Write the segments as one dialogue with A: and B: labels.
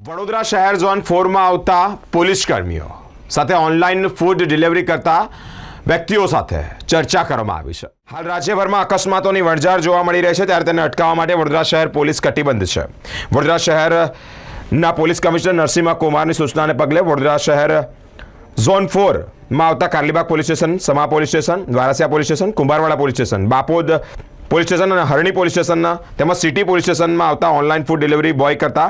A: વડોદરા શહેર ઝોન ફોરમાં આવતા પોલીસ કર્મીઓ સાથે ઓનલાઈન ફૂડ ડિલિવરી કરતા વ્યક્તિઓ સાથે ચર્ચા કરવામાં આવી છે. હાલ રાજ્યભરમાં અકસ્માતોની વણઝાર જોવા મળી રહી છે, ત્યારે તેને અટકાવવા માટે વડોદરા શહેર પોલીસ કટિબંધ છે. વડોદરા શહેરના પોલીસ કમિશનર નરસિંહ કુમારની સૂચનાને પગલે વડોદરા શહેર ઝોન ફોરમાં આવતા Karelibaug police station, Sama police station, Dwarasiya police station, Kumbharwada police station, Bapod police station અને હરણી પોલીસ સ્ટેશનના તેમજ સિટી પોલીસ સ્ટેશનમાં આવતા ઓનલાઈન ફૂડ ડિલિવરી બોય કરતા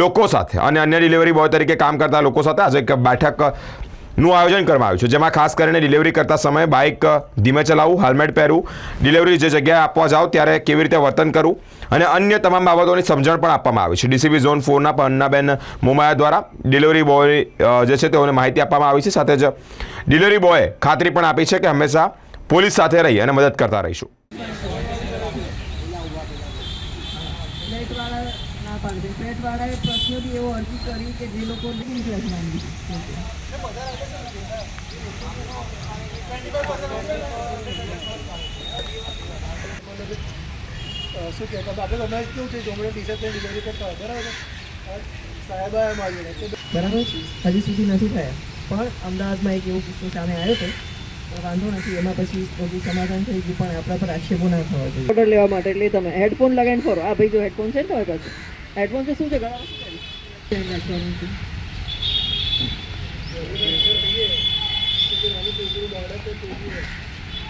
A: લોકો સાથે અને અન્ય ડિલિવરી બોય તરીકે કામ કરતા લોકો સાથે આજે એક બેઠકનું આયોજન કરવામાં આવ્યું છે, જેમાં ખાસ કરીને ડિલિવરી કરતા સમયે બાઇક ધીમે ચલાવવું, હેલ્મેટ પહેરવું, ડિલિવરી જે જગ્યાએ આપવા જાઓ ત્યારે કેવી રીતે વર્તન કરવું અને અન્ય તમામ બાબતોની સમજણ પણ આપવામાં આવી છે. ડીસીબી ઝોન ફોરના પન્નાબેન મોમાયા દ્વારા ડિલિવરી બોય જે છે તેઓને માહિતી આપવામાં આવી છે. સાથે જ ડિલિવરી બોયે ખાતરી પણ આપી છે કે હંમેશા પોલીસ સાથે રહી અને મદદ કરતા રહીશું.
B: ના પાડે. છે ફ્લેટવાળાએ પર્સનલી એવો અરજી કરી કે જે લોકો લિવિંગ ફ્લેટ માંગી
C: શું કહેતા? બાકી તમે કેવું છે જોમડે ટી શર્ટ ડિલિવરી કરતા હોય. બરાબર સાહેબ
B: બરાબર હજી સુધી નથી થયા. પણ અમદાવાદમાં એક એવો કિસ્સો સામે આવ્યો હતો તો વાંધો નથી એમાં પછી બધું સમાધાન થઈ ગયું પણ આપણા પર આક્ષેપો ના થવા જોઈએ. ઓર્ડર લેવા માટે. એટલે તમે હેડફોન લગાવીને ફરો. આ ભાઈ જો હેડફોન છે ને તમારી પાસે? તો શું છે?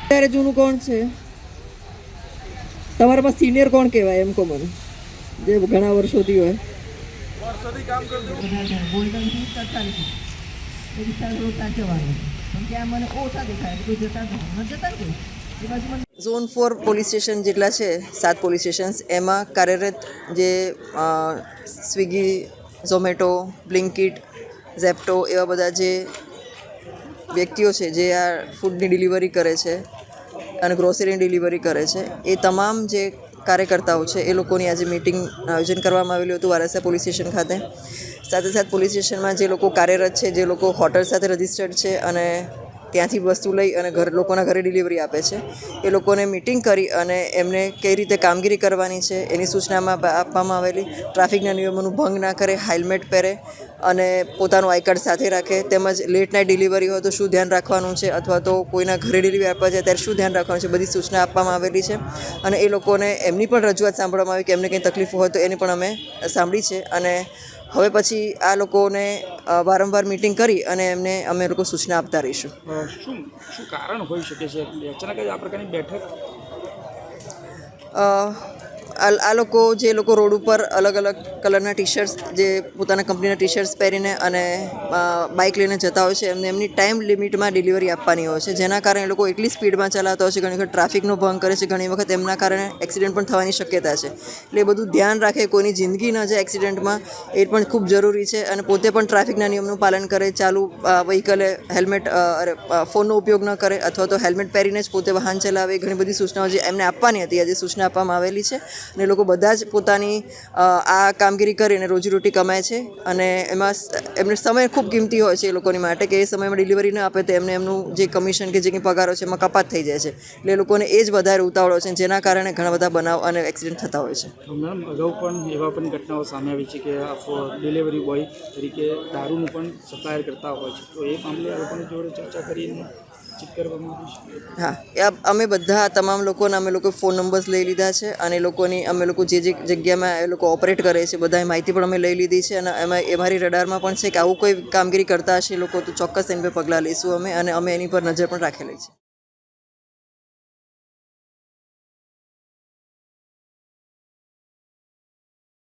B: અત્યારે જૂનું કોણ છે? તમારા પાસે સિનિયર કોણ કહેવાય એમ કહો મને? જે ઘણા વર્ષોથી હોય. ગોલ્ડનથી તડતાલીસ એ વિસ્તાર થોડો સાચવવાનો પણ ત્યાં મને ઓછા દેખાય કોઈ જતા જતા મને
D: ઝોન ફોર પોલીસ સ્ટેશન જેટલા છે, સાત પોલીસ સ્ટેશન્સ, એમાં કાર્યરત જે સ્વિગી, ઝોમેટો, બ્લિંકિટ, ઝેપ્ટો એવા બધા જે વ્યક્તિઓ છે, જે આ ફૂડની ડિલિવરી કરે છે અને ગ્રોસરીની ડિલિવરી કરે છે, એ તમામ જે કાર્યકર્તાઓ છે, એ લોકોની આજે મિટિંગ આયોજન કરવામાં આવેલું હતું વારસા પોલીસ સ્ટેશન ખાતે. સાથે સાથે પોલીસ સ્ટેશનમાં જે લોકો કાર્યરત છે, જે લોકો હોટલ સાથે રજિસ્ટર્ડ છે અને ત્યાંથી વસ્તુ લઈ અને ઘર લોકોના ઘરે ડિલિવરી આપે છે. એ લોકોને મિટિંગ કરી અને એમને કઈ રીતે કામગીરી કરવાની છે એની સૂચનામાં આપવામાં આવેલી. ટ્રાફિકના નિયમોનું ભંગ ના કરે હેલ્મેટ પહેરે અને પોતાનું આઈ કાર્ડ સાથે રાખે. તેમજ લેટ નાઇટ ડિલિવરી હોય તો શું ધ્યાન રાખવાનું છે? અથવા તો કોઈના ઘરે ડિલિવરી આપવા જાય ત્યારે શું ધ્યાન રાખવાનું છે? બધી સૂચના આપવામાં આવેલી છે. અને એ લોકોને એમની પણ રજૂઆત સાંભળવામાં આવી કે એમને કંઈ તકલીફ હોય તો એની પણ અમે સાંભળી છે. અને હવે પછી આ લોકોને વારંવાર મિટિંગ કરી અને એમને અમે લોકો સૂચના આપતા રહીશું.
E: શું શું કારણ હોઈ શકે છે? અચાનક જ આ પ્રકારની બેઠક?
D: આ લોકો જે લોકો રોડ ઉપર અલગ અલગ કલરના ટી શર્ટ્સ જે પોતાના કંપનીના ટી શર્ટ્સ પહેરીને અને બાઇક લઈને જતા હોય છે, એમને એમની ટાઈમ લિમિટમાં ડિલિવરી આપવાની હોય છે. જેના કારણે એ લોકો એટલી સ્પીડમાં ચલાવતા હોય છે, ઘણી વખત ટ્રાફિકનો ભંગ કરે છે, ઘણી વખત એમના કારણે એક્સિડન્ટ પણ થવાની શક્યતા છે. એટલે એ બધું ધ્યાન રાખે, કોઈની જિંદગી ન જાય એક્સિડન્ટમાં, એ પણ ખૂબ જરૂરી છે. અને પોતે પણ ટ્રાફિકના નિયમનું પાલન કરે, ચાલુ વ્હીકલે હેલ્મેટ ફોનનો ઉપયોગ ન કરે, અથવા તો હેલ્મેટ પહેરીને જ પોતે વાહન ચલાવે, ઘણી બધી સૂચનાઓ જે એમને આપવાની હતી, આજે સૂચના આપવામાં આવેલી છે. અને લોકો બધા જ પોતાની આ કામગીરી કરીને રોજીરોટી કમાય છે અને એમાં એમને સમય ખૂબ કિંમતી હોય છે એ લોકોની માટે કે એ સમયમાં ડિલિવરી ન આપે તો એમને એમનું જે કમિશન કે જે કંઈ પગારો છે એમાં કપાત થઈ જાય છે. એટલે એ લોકોને એ જ વધારે ઉતાવળો છે જેના કારણે ઘણા બધા બનાવ અને એક્સિડન્ટ થતા હોય છે.
E: મેડમ અગાઉ પણ એવા પણ ઘટનાઓ સામે આવી છે કે ડિલિવરી બોય તરીકે દારૂનું પણ સપ્લાયર કરતા હોય છે. તો એ મામલે આ જોડે ચર્ચા કરીને
D: હા, એ અમે બધા, તમામ લોકોના, અમે લોકો ફોન નંબર્સ લઈ લીધા છે અને એ લોકોની અમે લોકો જે જે જગ્યામાં એ લોકો ઓપરેટ કરે છે બધા માહિતી પણ અમે લઈ લીધી છે અને એમાં એ મારી રડારમાં પણ છે કે આવું કોઈ કામગીરી કરતા હશે લોકો તો ચોક્કસ એની પર પગલાં લઈશું અમે અને અમે એની પર નજર પણ રાખેલી છે.